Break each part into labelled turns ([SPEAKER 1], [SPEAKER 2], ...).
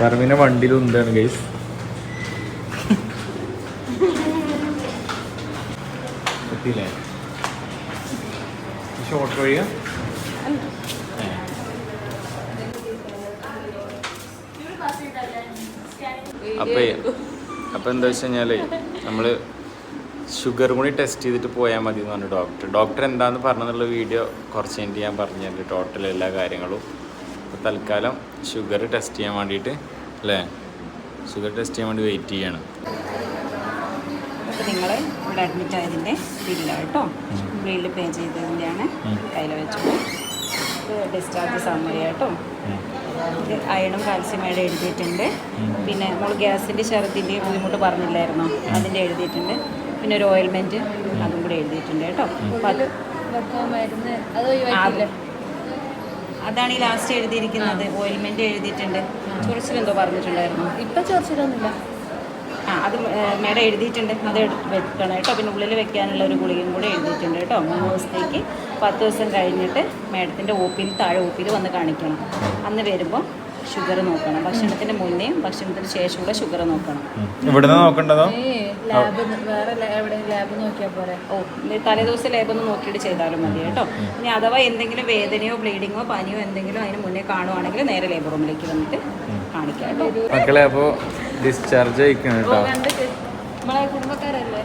[SPEAKER 1] പറമ്പിന്റെ വണ്ടിയിൽ ഉണ്ടാണ് guys എത്തിയില്ലേ? Short വഴിയാ അപ്പേ അപ്പോൾ എന്താ വെച്ച് കഴിഞ്ഞാൽ നമ്മൾ ഷുഗർ കൂടി ടെസ്റ്റ് ചെയ്തിട്ട് പോയാൽ മതി എന്ന് പറഞ്ഞു ഡോക്ടർ ഡോക്ടർ എന്താന്ന് പറഞ്ഞെന്നുള്ള വീഡിയോ കുറച്ച് കഴിഞ്ഞിട്ട് ഞാൻ പറഞ്ഞു ടോട്ടൽ എല്ലാ കാര്യങ്ങളും. അപ്പോൾ തൽക്കാലം ഷുഗർ ടെസ്റ്റ് ചെയ്യാൻ വേണ്ടിയിട്ട് അല്ലേ? ഷുഗർ ടെസ്റ്റ് ചെയ്യാൻ വേണ്ടി വെയിറ്റ് ചെയ്യാണ്.
[SPEAKER 2] അപ്പോൾ നിങ്ങൾ ഇവിടെ അഡ്മിറ്റ് ആയതിന്റെ ബില്ലാണ് കേട്ടോ. ബില്ല് പേ
[SPEAKER 1] ചെയ്തതിന്റെയാണ്.
[SPEAKER 2] കയ്യിൽ വെച്ചത്. ഡിസ്ചാർജ് സമ്മറി കേട്ടോ ഇത് അയണും കാൽസ്യം ഏടെ എഴുതിയിട്ടുണ്ട്. പിന്നെ നമ്മൾ ഗ്യാസിന്റെ ഛർദിന്റെ ബുദ്ധിമുട്ട് പറഞ്ഞില്ലായിരുന്നോ? അതിന്റെ എഴുതിയിട്ടുണ്ട്. പിന്നെ ഒരു ഓയിൽമെന്റ് അതും കൂടെ എഴുതിയിട്ടുണ്ട് കേട്ടോ. അപ്പോൾ അത്
[SPEAKER 3] മരുന്ന് അത് ഒഴിവാക്കില്ല
[SPEAKER 2] അതാണ് ഈ ലാസ്റ്റ് എഴുതിയിരിക്കുന്നത്. ഓയിൽമെന്റ് എഴുതിയിട്ടുണ്ട്. ചൊറിച്ചിലെന്തോ പറഞ്ഞിട്ടുണ്ടായിരുന്നു.
[SPEAKER 3] ഇപ്പൊ ചൊറിച്ചിലൊന്നുമില്ല.
[SPEAKER 2] ആ അത് മേഡം എഴുതിയിട്ടുണ്ട്. അത് വെക്കണം കേട്ടോ. പിന്നെ ഉള്ളിൽ വെക്കാനുള്ള ഒരു ഗുളികയും കൂടെ എഴുതിയിട്ടുണ്ട് കേട്ടോ. മൂന്ന് ദിവസത്തേക്ക്. പത്ത് ദിവസം കഴിഞ്ഞിട്ട് മേഡത്തിന്റെ ഒ പിയിൽ താഴെ ഒ പിയിൽ വന്ന് കാണിക്കണം. അന്ന് വരുമ്പോൾ ഷുഗർ നോക്കണം. ഭക്ഷണത്തിന് മുന്നേയും ഭക്ഷണത്തിന് ശേഷം കൂടെ ഷുഗർ നോക്കണം.
[SPEAKER 1] ഇവിടുന്ന് നോക്കണ്ടതോ?
[SPEAKER 3] ലാബ് വേറെ ലാബ് നോക്കിയാ പോരെ?
[SPEAKER 2] ഓ തലേദിവസം ലേബ് ഒന്ന് നോക്കിയിട്ട് ചെയ്താലും മതി കേട്ടോ. ഇനി അഥവാ എന്തെങ്കിലും വേദനയോ ബ്ലീഡിങ്ങോ പനിയോ എന്തെങ്കിലും അതിന് മുന്നേ കാണുവാണെങ്കിൽ നേരെ ലേബർ റൂമിലേക്ക് വന്നിട്ട് കാണിക്കാം
[SPEAKER 1] മക്കളെ അപ്പോൾ ഡിസ്ചാർജ് കേട്ടോ.
[SPEAKER 3] നമ്മളെ കുടുംബക്കാരല്ലേ?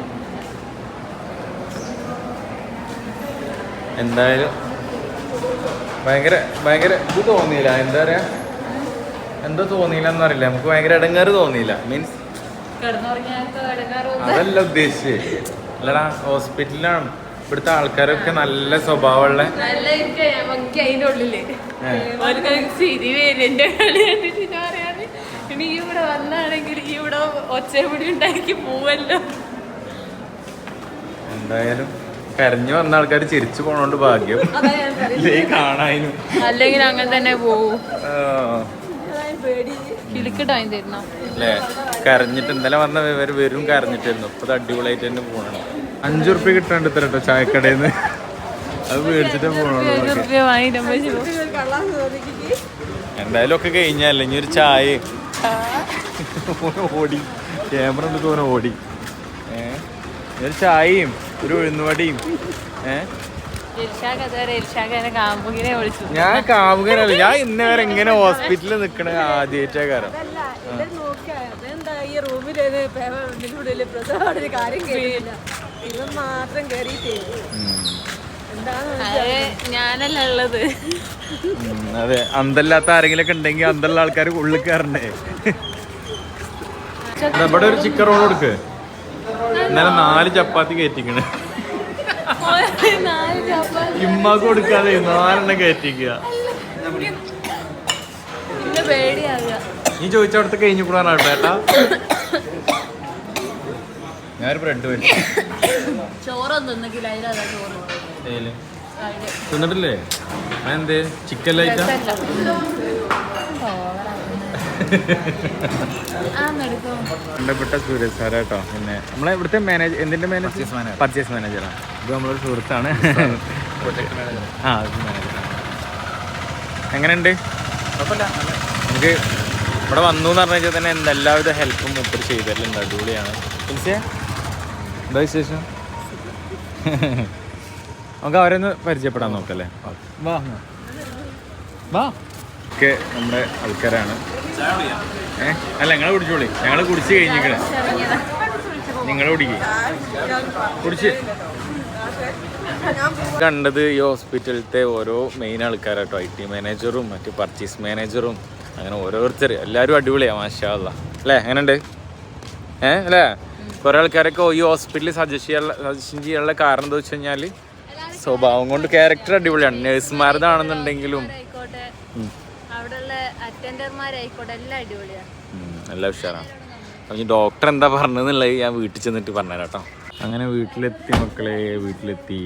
[SPEAKER 1] എന്തായാലും ഭയങ്കര ഭയങ്കര ഇത് തോന്നിയില്ല. എന്താ പറയാ? എന്തോ തോന്നിയില്ല എന്നറിയില്ല. നമുക്ക് ഭയങ്കര ഇടങ്ങാറ് തോന്നിയില്ല. മീൻസ് അതല്ല ഉദ്ദേശിച്ചേ. അല്ലടാ ഹോസ്പിറ്റലിലാണ്. ഇവിടുത്തെ ആൾക്കാരൊക്കെ നല്ല സ്വഭാവമുള്ള
[SPEAKER 3] ഇവിടെ വന്നാണെങ്കിൽ ഇവിടെ ഒച്ചമുടി ഉണ്ടാക്കി പോവല്ലോ.
[SPEAKER 1] എന്തായാലും കരഞ്ഞു വന്ന ആൾക്കാർ ചിരിച്ചു പോണോണ്ട് ഭാഗ്യം. കാണാനും.
[SPEAKER 3] അല്ലെങ്കിൽ അങ്ങനെ തന്നെ പോവും. കിളിക്കിട്ടായി തരുന്ന?
[SPEAKER 1] അല്ലേ? കരഞ്ഞിട്ട് ഇന്നലെ വന്ന ഇവർ വരും കരഞ്ഞിട്ടായിരുന്നു ഇപ്പൊ അടിപൊളിയായിട്ട് തന്നെ പോകണം അഞ്ചു റുപ്യ കിട്ടാണ്ട് ഇത്ര കേട്ടോ ചായക്കടയിൽ നിന്ന് അത് മേടിച്ചിട്ടേ പോകണം എന്തായാലും ഒക്കെ കഴിഞ്ഞല്ലേ ഇനി ഒരു ചായ. ഓടി. ക്യാമറ ഉണ്ട് തോന്നുന്നു ഓടി. ഏഹ് ഒരു ചായയും ഒരു ഉഴുന്നുവടിയും. ഞാൻ കാമുകനല്ല ഞാൻ ഇന്നേ വരെ ഇങ്ങനെ ഹോസ്പിറ്റലിൽ നിക്കണ ആദ്യമായിട്ടാ കാരണം
[SPEAKER 4] ഈ റൂമിൽ ഇതിനുള്ളിൽ പ്രസവമാണ് കാര്യം കേട്ടില്ല. ഇവൻ മാത്രം കയറിയിട്ടേ
[SPEAKER 3] അത് ഞാനല്ല ഉള്ളത്.
[SPEAKER 1] അതെ അന്തല്ലാത്ത ആരെങ്കിലും ഒക്കെ ഉണ്ടെങ്കിൽ അന്തള്ള ആൾക്കാർ ഉള്ളിൽ കയറണ്ടേ ഇവിടെ ഒരു ചിക്കൻ റോൾ കൊടുക്ക്. ഇന്നലെ നാല് ചപ്പാത്തി കയറ്റിക്കണ്
[SPEAKER 3] നാല് ചപ്പാത്തി.
[SPEAKER 1] ഇമ്മക്ക് കൊടുക്കാതെ നാലെണ്ണം കയറ്റിക്കുക
[SPEAKER 3] പേടിയാകുക
[SPEAKER 1] നീ ചോദിച്ച അവിടുത്തെ കഴിഞ്ഞു കൂടാനാട്ടോ കേട്ടോ. ഏട്ടാ ഞാനൊരു ബ്രെഡ് മേടിച്ചു
[SPEAKER 3] ചോറൊന്നും.
[SPEAKER 1] തിന്നിട്ടില്ലേ? എന്ത് എന്തേ ചിക്കൻ ലൈറ്റാ? ബന്ധപ്പെട്ട സൂരജ് സാർ കേട്ടോ പിന്നെ നമ്മളെ ഇവിടുത്തെ മാനേജർ എന്തിന്റെ മാനേജർ പർച്ചേസ് മാനേജറാണ് ഇത് നമ്മളൊരു സുഹൃത്താണ്. ആ മാനേജറാണ് എങ്ങനെയുണ്ട്? നമുക്ക് ഇവിടെ വന്നു എന്ന് പറഞ്ഞു തന്നെ എന്താ എല്ലാവിധ ഹെൽപ്പും മുപ്പർ ചെയ്തിട്ടുണ്ട്. അടിപൊളിയാണ്. എന്താ വിശേഷം? നമുക്ക് അവരൊന്ന് പരിചയപ്പെടാൻ നോക്കല്ലേ? വാ വാ. ഒക്കെ നമ്മുടെ ആൾക്കാരാണ്. ഏ? അല്ല ഞങ്ങൾ കുടിച്ചോളി. ഞങ്ങൾ കുടിച്ച് കഴിഞ്ഞിക്കണേ നിങ്ങൾ കുടിക്കേ. കുടിച്ച്. കണ്ടത് ഈ ഹോസ്പിറ്റലിലത്തെ ഓരോ മെയിൻ ആൾക്കാരാട്ടോ. ഐ ടി മാനേജറും മറ്റ് പർച്ചേസ് മാനേജറും അങ്ങനെ ഓരോരുത്തർ. എല്ലാവരും അടിപൊളിയാണ് മാഷാ അല്ലാ? എങ്ങനെയുണ്ട്? ഏ? അല്ലേ? കുറേ ആൾക്കാരൊക്കെ ഈ ഹോസ്പിറ്റലിൽ സജസ്റ്റ് ചെയ്യാനുള്ള സജഷൻ ചെയ്യാനുള്ള കാരണം എന്താ വെച്ച് കഴിഞ്ഞാൽ സ്വഭാവം കൊണ്ട് ക്യാരക്ടർ അടിപൊളിയാണ്. നേഴ്സുമാരതാണെന്നുണ്ടെങ്കിലും. നല്ല ഉഷാറാണ് അപ്പം ഡോക്ടർ എന്താ പറഞ്ഞതെന്നുള്ളത് ഞാൻ വീട്ടിൽ ചെന്നിട്ട് പറഞ്ഞുതരാം കേട്ടോ. അങ്ങനെ വീട്ടിലെത്തി മക്കളെ വീട്ടിലെത്തി.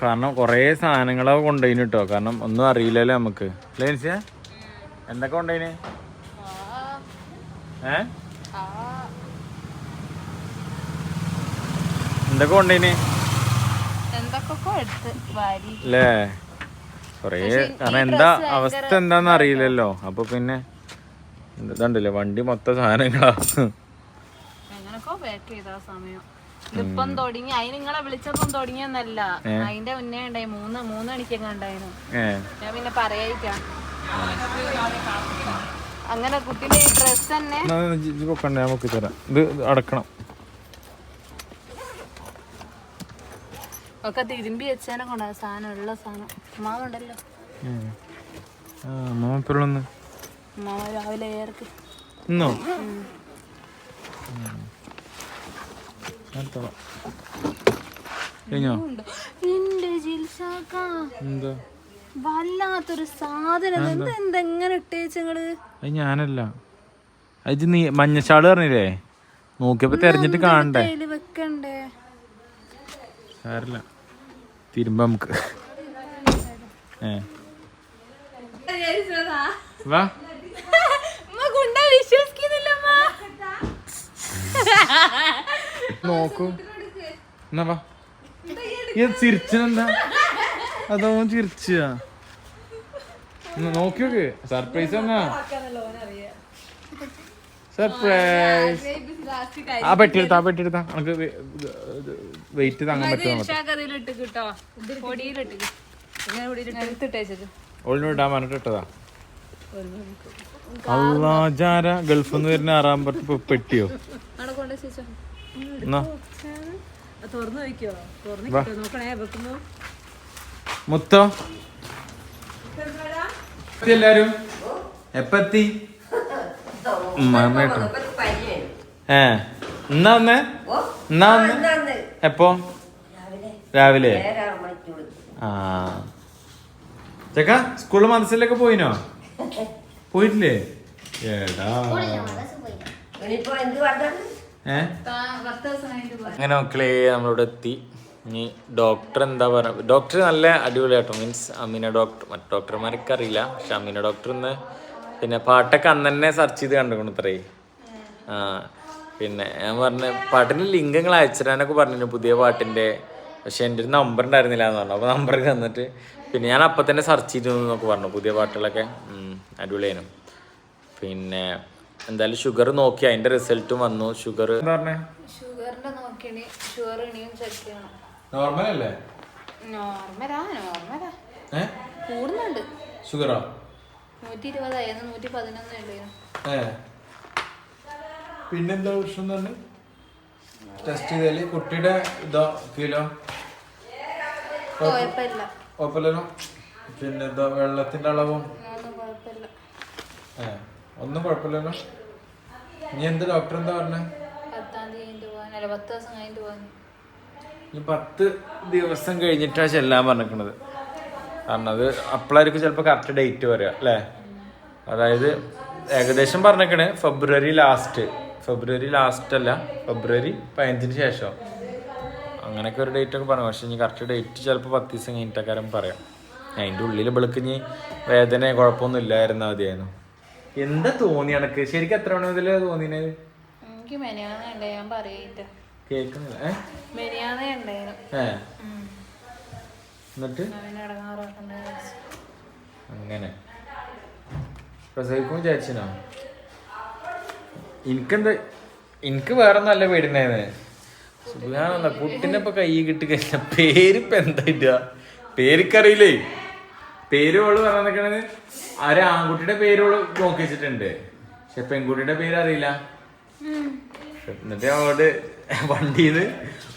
[SPEAKER 1] കാരണം കുറേ സാധനങ്ങളൊക്കെ കൊണ്ടുപോയിന് കേട്ടോ കാരണം ഒന്നും അറിയില്ലല്ലോ നമുക്ക്. അല്ലേ എന്തൊക്കെ കൊണ്ടുപോയിന് ഏ? എന്തൊക്കെ കൊണ്ടുപോയിന് അല്ലേ കൊറേ കാരണം എന്താ അവസ്ഥ എന്താന്ന് അറിയില്ലല്ലോ. അപ്പൊ പിന്നെ എന്താണ്ടല്ലേ വണ്ടി മൊത്തം സാധനങ്ങളാ.
[SPEAKER 3] എങ്ങനൊക്കെ പാക്ക് ചെയ്ത സമയം. ഇതിപ്പം തുടങ്ങി. അതിന് നിങ്ങളെ വിളിച്ചപ്പം തുടങ്ങിയെന്നല്ല. അതിന്റെ മുന്നേ ഉണ്ടായി. മൂന്ന് മൂന്ന് മണിക്കൊക്കെ ഉണ്ടായിരുന്നു. ഞാൻ പിന്നെ പറയായിട്ടാ അങ്ങനെ കുട്ടിന്റെ ഈ ഡ്രസ് തന്നെ
[SPEAKER 1] നമുക്ക് തരാം. ഇത് അടക്കണം.
[SPEAKER 3] ഒക്കെ തിരുമ്പി വെച്ചേനെ കൊണ്ടാ. സാധനം ഉള്ള സാധനം. മാവുണ്ടല്ലോ
[SPEAKER 1] മാമ ആ
[SPEAKER 3] മാമ രാവിലെ ഏർക്ക്
[SPEAKER 1] ഇന്നോ? കഴിഞ്ഞോ?
[SPEAKER 3] നിന്റെ
[SPEAKER 1] എന്താ?
[SPEAKER 3] വല്ലാത്തൊരു സാധനം. എന്താ? എന്തെങ്ങനെ ഇട്ടേച്ചങ്ങൾ
[SPEAKER 1] അത് ഞാനല്ല. അത് നീ മഞ്ഞച്ചാൾ പറഞ്ഞില്ലേ? നോക്കിയപ്പോ തെരഞ്ഞിട്ട് കാണണ്ടേ?
[SPEAKER 3] വെക്കണ്ടേ?
[SPEAKER 1] സാരില്ല. തിരുമ്പ നമുക്ക്. ഏ. വാ.
[SPEAKER 3] ഗുണ്ട വിശ്വസിക്കുന്നില്ല
[SPEAKER 1] നോക്കൂ. എന്നാ വാ. ചിരിച്ചെന്താ അതോ ചിരിച്ച? നോക്കി നോക്ക് സർപ്രൈസ് എന്നാ? സർപ്രൈസ് ആ പെട്ടിയെടുത്താ പെട്ടിയെടുത്താ. നമുക്ക് വെയിറ്റ് താങ്ങാൻ പറ്റും
[SPEAKER 3] അതിലിട്ട്
[SPEAKER 1] പറഞ്ഞിട്ടിട്ടതാ അള്ളാജാര ഗൾഫിൽ നിന്ന് വരുന്ന ആറാം പെട്ടിയോ?
[SPEAKER 4] തുറന്നു. നോക്കണേ വെക്കുമ്പോ.
[SPEAKER 1] മുത്തോ. എല്ലാരും? എപ്പത്തി? ഏ എന്നാ വന്നേ? എന്നാ വന്നേ? എപ്പോ? രാവിലെ. ആ. ചേക്കാ സ്കൂളിൽ മദ്രസയിലൊക്കെ പോയിനോ? പോയിട്ടില്ലേ? ഏടാ അങ്ങനെ മക്കളെ നമ്മളിവിടെ എത്തി ഇനി ഡോക്ടർ എന്താ പറയുക ഡോക്ടർ നല്ല അടിപൊളിയാട്ടോ മീൻസ് അമീന ഡോക്ടർ മറ്റു ഡോക്ടർമാരൊക്കെ അറിയില്ല. പക്ഷെ അമീന ഡോക്ടർ ഇന്ന് പിന്നെ പാട്ടൊക്കെ അന്ന് തന്നെ സെർച്ച് ചെയ്ത് കണ്ടുകൊണ്ട് ഇത്രേ. ആ പിന്നെ ഞാൻ പറഞ്ഞ പാട്ടിന്റെ ലിങ്കങ്ങൾ നിങ്ങൾ അയച്ചിടാനൊക്കെ പറഞ്ഞു പുതിയ പാട്ടിന്റെ. പക്ഷെ എന്റെ ഒരു നമ്പർ ഉണ്ടായിരുന്നില്ല എന്ന് പറഞ്ഞു. അപ്പോൾ നമ്പർ തന്നിട്ട് പിന്നെ ഞാൻ അപ്പം തന്നെ സെർച്ച് ചെയ്തു എന്നൊക്കെ പറഞ്ഞു പുതിയ പാട്ടുകളൊക്കെ. അടിപൊളിയായിരുന്നു. പിന്നെ എന്തായാലും ഷുഗർ നോക്കി അതിന്റെ റിസൾട്ടും വന്നു. ഷുഗർ
[SPEAKER 3] ഷുഗറിന്റെ നോക്കിയണി ഷുഗർ ഇനിയും ചെക്ക് ചെയ്യണം.
[SPEAKER 1] നോർമൽ അല്ലേ?
[SPEAKER 3] നോർമലാ നോർമലാ
[SPEAKER 1] ഏ?
[SPEAKER 3] കൂടുന്നുണ്ട്.
[SPEAKER 1] ഷുഗറോ
[SPEAKER 3] നൂറ്റി ഇരുപതായിരുന്നു നൂറ്റി പതിനൊന്ന് ഉണ്ടായിരുന്നു
[SPEAKER 1] ഏ. പിന്നെന്താ പ്രശ്നം തന്നെ ടെസ്റ്റ് ചെയ്താൽ കുട്ടിയുടെ ഇതോ കിലോ?
[SPEAKER 3] കുഴപ്പമില്ല.
[SPEAKER 1] കുഴപ്പമില്ലല്ലോ? പിന്നെ എന്താ വെള്ളത്തിന്റെ അളവും
[SPEAKER 3] ഒന്നും
[SPEAKER 1] കുഴപ്പമില്ലല്ലോ നീ എന്ത് ഡോക്ടർ എന്താ പറഞ്ഞേ?
[SPEAKER 3] പത്താം തീയതി കഴിഞ്ഞിട്ട് പോകാൻ അല്ല പത്ത് ദിവസം കഴിഞ്ഞിട്ട് പോകാൻ
[SPEAKER 1] ഈ പത്ത് ദിവസം കഴിഞ്ഞിട്ടാണ് ചെല്ലാൻ പറഞ്ഞിരിക്കണത്. കാരണം അത് അപ്പോഴായിരിക്കും ചിലപ്പോൾ കറക്റ്റ് ഡേറ്റ് വരിക അല്ലേ? അതായത് ഏകദേശം പറഞ്ഞേക്കണേ ഫെബ്രുവരി ലാസ്റ്റ് ഫെബ്രുവരി ലാസ്റ്റ് അല്ല ഫെബ്രുവരി പതിനഞ്ചിന് ശേഷം. അങ്ങനെയൊക്കെ ഒരു ഡേറ്റ് ഒക്കെ പറഞ്ഞു. പക്ഷെ ഇനി കറക്റ്റ് ഡേറ്റ് ചിലപ്പോൾ പത്ത് ദിവസം കഴിഞ്ഞിട്ടക്കാരം പറയാം. അതിന്റെ ഉള്ളിൽ വെളുക്കിഞ്ഞ് വേദന കുഴപ്പമൊന്നും ഇല്ലായിരുന്നു മതിയായിരുന്നു എന്താ തോന്നി എനക്ക് ശരിക്കും എത്ര മണി മുതൽ തോന്നിയത്?
[SPEAKER 3] എനിക്ക് മെനിയാന്നേ ഉണ്ട് ഞാൻ പറയില്ല
[SPEAKER 1] കേൾക്കുന്നില്ല ഏ?
[SPEAKER 3] മെനിയാന്നേ ഉണ്ടായിരുന്നു
[SPEAKER 1] ഏ? എന്നിട്ട്?
[SPEAKER 3] അവനെ ഇടങ്ങാറാക്കണ്ട
[SPEAKER 1] അങ്ങനെ. പ്രസവിക്കും വിചാരിച്ചിനോ? എനിക്കെന്താ എനിക്ക് വേറെ നല്ല പേടിണ്ടായിരുന്നേ സുഖാണെന്ന കുട്ടിനെ ഇപ്പൊ കൈ കിട്ടി കഴിഞ്ഞ പേരിപ്പ എന്താ പേരിക്കറിയില്ലേ? പേര് ഓൾ പറഞ്ഞിരിക്കണത് ഒരു ആൺകുട്ടിയുടെ പേര് ഓൾ നോക്കി വെച്ചിട്ടുണ്ട്. പക്ഷെ പെൺകുട്ടിയുടെ പേര് അറിയില്ല. എന്നിട്ട് അവളോട് വണ്ടിന്ന്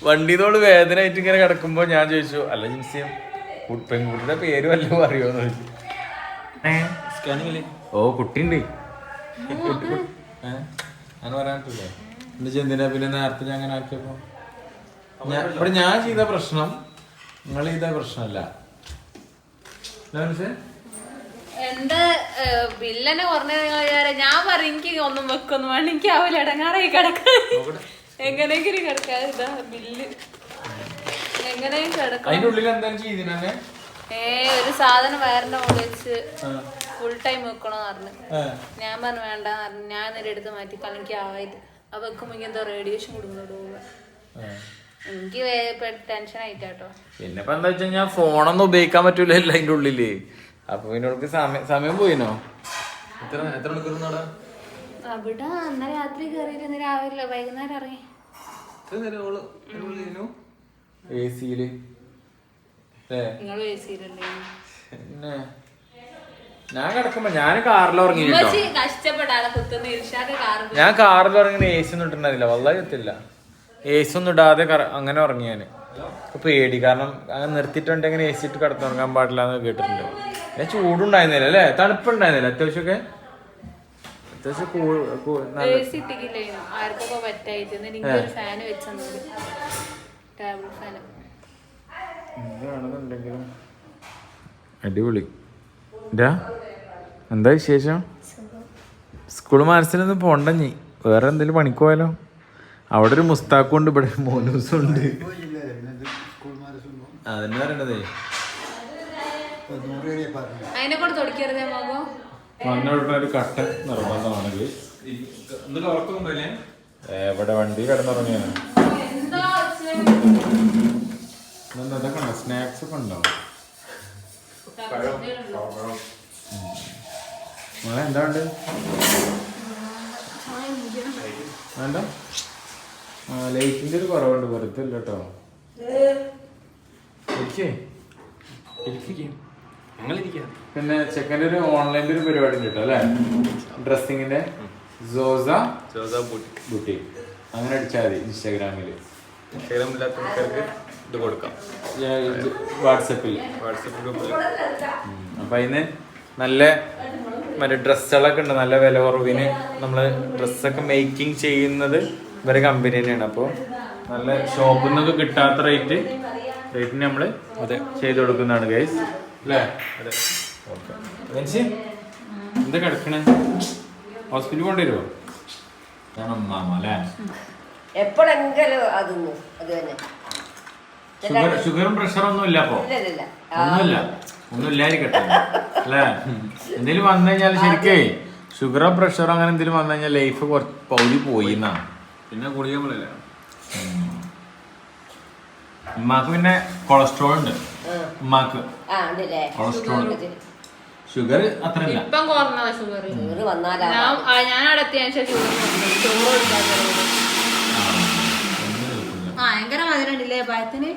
[SPEAKER 1] വണ്ടിന്നോട് വേദന ആയിട്ട് ഇങ്ങനെ കിടക്കുമ്പോ ഞാൻ ചോദിച്ചു അല്ല ജിൻസിയം? പെൺകുട്ടിയുടെ പേര് വല്ലതും അറിയോന്ന് ചോദിച്ചു. ഓ കുട്ടിണ്ട് ഞാൻ പറയാൻ പറ്റില്ലേ എന്നുവെച്ചാ എന്തിനാ പിന്നെ നേരത്തെ ഞാൻ അങ്ങനെ ആക്കിയപ്പോ? ഇവിടെ ഞാൻ ചെയ്ത പ്രശ്നം നിങ്ങൾ ചെയ്ത പ്രശ്നമല്ല. എന്താ
[SPEAKER 3] പറഞ്ഞ ഞാൻ പറയും എനിക്ക് ഒന്നും വെക്കൊന്നും വേണം എനിക്ക് ആവില്ല ഇടങ്ങാറായി കിടക്കാൻ. എങ്ങനെയെങ്കിലും കിടക്കാൻ ഇതാ ബില്ല്. എങ്ങനെയും കിടക്കാം ഏ ഒരു സാധനം വയറിന്റെ മുകളിൽ വെച്ച് ഫുൾ ടൈം വെക്കണമെന്ന് പറഞ്ഞു. ഞാൻ പറഞ്ഞു വേണ്ട ഞാൻ നേരെ എടുത്ത് മാറ്റി കളിക്കാവായിട്ട് എനിക്ക് ആവായിട്ട് വെക്കുമ്പോ ഇങ്ങനത്തെ എന്തോ റേഡിയേഷൻ കൊടുക്കുന്നോട് പോവുക എനിക്ക് ടെൻഷൻ ആയിട്ടാട്ടോ.
[SPEAKER 1] പിന്നെ ഇപ്പൊ എന്താ വെച്ചാൽ ഞാൻ ഫോണൊന്നും ഉപയോഗിക്കാൻ പറ്റൂല അതിന്റെ ഉള്ളിൽ. അപ്പൊ പിന്നെ സമയം സമയം പോയിനോ?
[SPEAKER 5] എത്ര എത്ര മണിക്കൂർ
[SPEAKER 3] അവിടെ? അന്ന് രാത്രി കയറിയിട്ട് ഇന്ന് രാവിലെ വൈകുന്നേരം ഇറങ്ങി?
[SPEAKER 1] എ സിയിൽ ഞാൻ കിടക്കുമ്പോ ഞാൻ കാറിൽ ഉറങ്ങി ഞാൻ കാറിൽ ഉറങ്ങി എ സി ഒന്നും ഇട്ടിട്ടുണ്ടായില്ല വല്ലാതെ എത്തില്ല എ ഒന്നും ഇടാതെ അങ്ങനെ ഉറങ്ങി ഞാൻ ഇപ്പൊ പേടി. കാരണം അങ്ങനെ നിർത്തിയിട്ടുണ്ടെങ്കിൽ എ സി ഇട്ട് കിടന്നുറങ്ങാൻ പാടില്ല എന്ന് കേട്ടിട്ടുണ്ട്. പിന്നെ ചൂടുണ്ടായിരുന്നില്ല അല്ലേ? തണുപ്പുണ്ടായിരുന്നില്ല അത്യാവശ്യമൊക്കെ? അടിപൊളി. എന്താ വിശേഷം? സ്കൂൾ മനസ്സിലൊന്നും പോണ്ടഞ്ഞി വേറെ എന്തെങ്കിലും പണിക്ക് പോയാലോ? അവിടെ ഒരു മുസ്താഖും ഉണ്ട് ഇവിടെ മോനൂസും ഉണ്ട് അതന്നെ പറയണതേ. ഒരു കട്ട നിർബന്ധമാണെങ്കിൽ. വണ്ടി കിടന്നുറങ്ങിയാണ്.
[SPEAKER 3] എന്താ
[SPEAKER 1] ഇതൊക്കെ ഉണ്ടോ സ്നാക്സ് ഒക്കെ ഉണ്ടോ? എന്താ ഉണ്ട് വേണ്ട? ലൈറ്റിന്റെ ഒരു കുറവുണ്ട്. വെറുതെ ഇല്ല കേട്ടോ പിന്നെ ചെക്കന്റെ ഒരു ഓൺലൈനിൽ ഒരു പരിപാടി ഉണ്ട് കേട്ടോ അല്ലേ? ഡ്രസ്സിങ്ങിന്റെ സോസ
[SPEAKER 5] സോസ ബൂട്ടി.
[SPEAKER 1] അങ്ങനെ അടിച്ചാൽ മതി ഇൻസ്റ്റാഗ്രാമിൽ
[SPEAKER 5] ക്ഷീരമില്ലാത്ത ആൾക്കാർക്ക് ഇത് കൊടുക്കാം.
[SPEAKER 1] വാട്സപ്പിൽ.
[SPEAKER 5] വാട്സപ്പ് ഗ്രൂപ്പിൽ
[SPEAKER 1] അപ്പൊ അതിന് നല്ല മറ്റേ ഡ്രസ്സുകളൊക്കെ ഉണ്ട്. നല്ല വില കുറവിന് നമ്മൾ ഡ്രസ്സൊക്കെ മേക്കിംഗ് ചെയ്യുന്നത് ഇവരെ കമ്പനി തന്നെയാണ്. അപ്പോൾ നല്ല ഷോപ്പിൽ നിന്നൊക്കെ കിട്ടാത്ത റേറ്റ് റേറ്റിന് നമ്മൾ
[SPEAKER 5] അതെ.
[SPEAKER 1] ചെയ്ത് കൊടുക്കുന്നതാണ് ഗൈസ് അല്ലേ? അതെ. ഓക്കെ. എന്താ കിടക്കണേ? ഹോസ്പിറ്റലിൽ കൊണ്ടുവരുമോ ഞാൻ അമ്മാമ അല്ലേ?
[SPEAKER 6] എപ്പോഴെങ്കിലും അതൊന്നു അത് തന്നെ.
[SPEAKER 1] ഷുഗർ ഷുഗറും പ്രഷറും ഒന്നും ഇല്ല അപ്പോ ഒന്നുമില്ല. ഒന്നും ഇല്ലായിരിക്കട്ടെ അല്ലേ? എന്തെങ്കിലും വന്നു കഴിഞ്ഞാൽ ശരിക്കേ ഷുഗറോ പ്രഷറോ അങ്ങനെ എന്തെങ്കിലും വന്നു കഴിഞ്ഞാൽ ലൈഫ് കുറച്ച് പൗതി പോയി എന്നാ
[SPEAKER 5] പിന്നെ ഗുളിക മുളയില്ല
[SPEAKER 1] ഉമ്മാക്ക് പിന്നെ കൊളസ്ട്രോൾ ഉണ്ട്. ഉമ്മാക്ക്.
[SPEAKER 6] ആ ഉണ്ടല്ലേ?
[SPEAKER 1] കൊളസ്ട്രോൾ ഷുഗർ അത്ര ഇല്ല
[SPEAKER 3] ഇപ്പം കുറഞ്ഞതാ ഷുഗർ
[SPEAKER 6] ചോറ് വന്നാലാ.
[SPEAKER 3] ഞാൻ ആ, ഞാൻ അവിടെ എത്തിയ ശേഷം ഷുഗർ ചോറ് കൊടുക്കാതെ. ആ ഭയങ്കര മധുരം ഉണ്ടല്ലേ പഴത്തിന്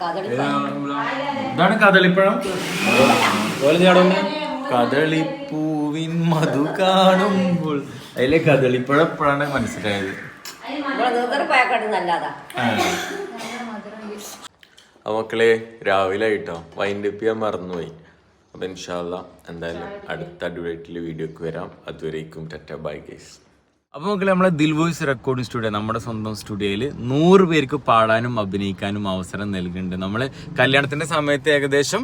[SPEAKER 6] കഥളി
[SPEAKER 1] ഇതാണ് കദളിപ്പഴം? കദളിപ്പൂവിൻ മധു കാണുമ്പോൾ. അതിലെ കദളിപ്പഴം എപ്പോഴാണ് മനസ്സിലായത്.
[SPEAKER 5] ആ. മക്കളെ രാവിലെ ആയിട്ടോ? വൈൻഡ് അപ്പ് ചെയ്യാൻ മറന്നുപോയി. അപ്പം ഇൻഷാല്ല എന്തായാലും അടുത്ത അടിപൊളിയായിട്ടുള്ള വീഡിയോക്ക് വരാം. അതുവരേക്കും ടറ്റ ബൈ ഗൈസ്
[SPEAKER 1] അപ്പോൾ മക്കളെ നമ്മളെ ദിൽ വോയിസ് റെക്കോർഡിംഗ് സ്റ്റുഡിയോ നമ്മുടെ സ്വന്തം സ്റ്റുഡിയോയിൽ നൂറ് പേർക്ക് പാടാനും അഭിനയിക്കാനും അവസരം നൽകുന്നുണ്ട്. നമ്മൾ കല്യാണത്തിന്റെ സമയത്ത് ഏകദേശം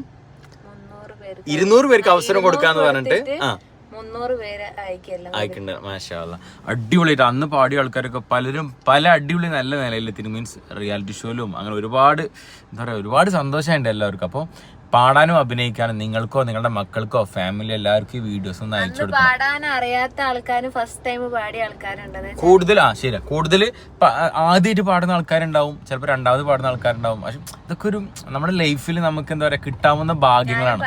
[SPEAKER 1] ഇരുന്നൂറ് പേർക്ക് അവസരം കൊടുക്കാന്ന് പറഞ്ഞിട്ട് ആ.
[SPEAKER 3] മുന്നൂറ് പേര് അയക്കല്ല
[SPEAKER 1] ആയിക്കുണ്ട് മാഷാല്ല അടിപൊളിയായിട്ട് അന്ന് പാടിയ ആൾക്കാരൊക്കെ പലരും പല അടിപൊളി നല്ല നിലയിലെത്തി മീൻസ് റിയാലിറ്റി ഷോയിലും അങ്ങനെ ഒരുപാട് എന്താ പറയുക ഒരുപാട് സന്തോഷമുണ്ട് എല്ലാവർക്കും. അപ്പോൾ പാടാനും അഭിനയിക്കാനും നിങ്ങൾക്കോ നിങ്ങളുടെ മക്കൾക്കോ ഫാമിലി എല്ലാവർക്കും ഈ വീഡിയോസ് ഒന്ന് അയച്ചു കൊടുക്കും
[SPEAKER 3] പാടാൻ അറിയാത്ത ആൾക്കാരും ഫസ്റ്റ് ടൈം പാടിയ ആൾക്കാരുണ്ട്. അത്
[SPEAKER 1] കൂടുതൽ ആ ശരി കൂടുതൽ ആദ്യമായിട്ട് പാടുന്ന ആൾക്കാരുണ്ടാവും. ചിലപ്പോൾ രണ്ടാമത് പാടുന്ന ആൾക്കാരുണ്ടാവും. പക്ഷെ ഇതൊക്കെ ഒരു നമ്മുടെ ലൈഫിൽ നമുക്ക് എന്താ പറയുക കിട്ടാവുന്ന ഭാഗ്യങ്ങളാണ്.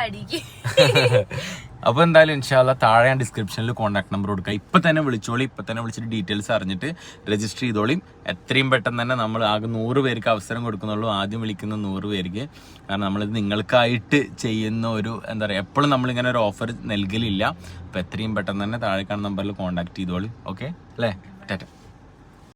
[SPEAKER 1] അപ്പോൾ എന്തായാലും ഇൻഷാല്ല താഴെ ഞാൻ ഡിസ്ക്രിപ്ഷനിൽ കോൺടാക്ട് നമ്പർ കൊടുക്കുക ഇപ്പം തന്നെ വിളിച്ചോളി ഇപ്പം തന്നെ വിളിച്ചിട്ട് ഡീറ്റെയിൽസ് അറിഞ്ഞിട്ട് രജിസ്റ്റർ ചെയ്തോളി. എത്രയും പെട്ടെന്ന് തന്നെ നമ്മൾ ആകെ നൂറ് പേർക്ക് അവസരം കൊടുക്കുന്നുള്ളൂ. ആദ്യം വിളിക്കുന്ന നൂറ് പേർക്ക്. കാരണം നമ്മളിത് നിങ്ങൾക്കായിട്ട് ചെയ്യുന്ന ഒരു എന്താ പറയുക എപ്പോഴും നമ്മളിങ്ങനെ ഒരു ഓഫർ നൽകലില്ല. അപ്പോൾ എത്രയും പെട്ടെന്ന് തന്നെ താഴെ കാണുന്ന നമ്പറിൽ കോൺടാക്ട് ചെയ്തോളി. ഓക്കെ അല്ലേ? ടാറ്റ.